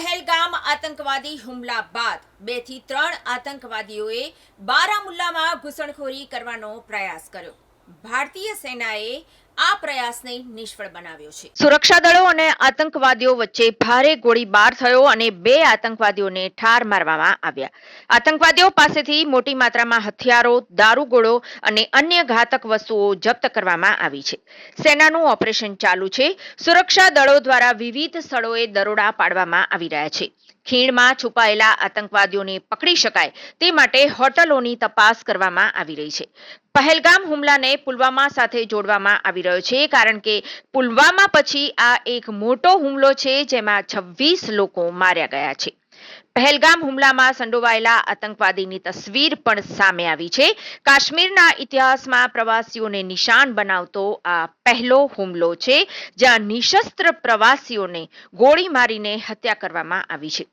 પહેલગામ આતંકવાદી હુમલા બાદ બેથી ત્રણ આતંકવાદીઓએ બારામુલ્લામાં ઘૂસણખોરી કરવાનો પ્રયાસ કર્યો. ભારતીય સેનાએ આ પ્રયાસને નિષ્ફળ બનાવ્યો છે. સુરક્ષા દળો અને આતંકવાદીઓ વચ્ચે ભારે ગોળીબાર થયો અને બે આતંકવાદીઓને ઠાર મારવામાં આવ્યા. આતંકવાદીઓ પાસેથી મોટી માત્રામાં હથિયારો, દારૂગોળો અને અન્ય ઘાતક વસ્તુઓ જપ્ત કરવામાં આવી છે. સેનાનું ઓપરેશન ચાલુ છે. સુરક્ષા દળો દ્વારા વિવિધ સ્થળોએ દરોડા પાડવામાં આવી રહ્યા છે. ખીણમાં છુપાયેલા આતંકવાદીઓને પકડી શકાય તે માટે હોટલોની તપાસ કરવામાં આવી રહી છે. પહેલગામ હુમલાને પુલવામા સાથે જોડવામાં આવી રહ્યો છે, કારણ કે પુલવામા પછી આ એક મોટો હુમલો છે, જેમાં છવ્વીસ લોકો માર્યા ગયા છે. પહેલગામ હુમલામાં સંડોવાયેલા આતંકવાદીની તસવીર પણ સામે આવી છે. કાશ્મીરના ઇતિહાસમાં પ્રવાસીઓને નિશાન બનાવતો આ પહેલો હુમલો છે, જ્યાં નિશસ્ત્ર પ્રવાસીઓને ગોળી મારીને હત્યા કરવામાં આવી છે.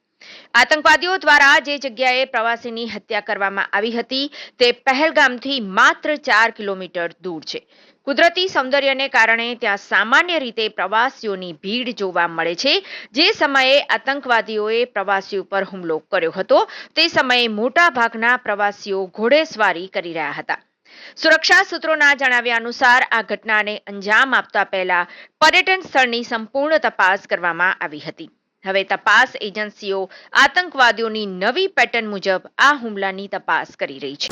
આતંકવાદીઓ દ્વારા જે જગ્યાએ પ્રવાસીની હત્યા કરવામાં આવી હતી, તે પહેલગામથી માત્ર ચાર કિલોમીટર દૂર છે. કુદરતી સૌંદર્યને કારણે ત્યાં સામાન્ય રીતે પ્રવાસીઓની ભીડ જોવા મળે છે. જે સમયે આતંકવાદીઓએ પ્રવાસીઓ પર હુમલો કર્યો હતો, તે સમયે મોટા ભાગના પ્રવાસીઓ ઘોડેસવારી કરી રહ્યા હતા. સુરક્ષા સૂત્રોના જણાવ્યા અનુસાર, આ ઘટનાને અંજામ આપતા પહેલા પર્યટન સ્થળની સંપૂર્ણ તપાસ કરવામાં આવી હતી. હવે તપાસ એજન્સીઓ આતંકવાદીઓની નવી પેટર્ન મુજબ આ હુમલાની તપાસ કરી રહી છે.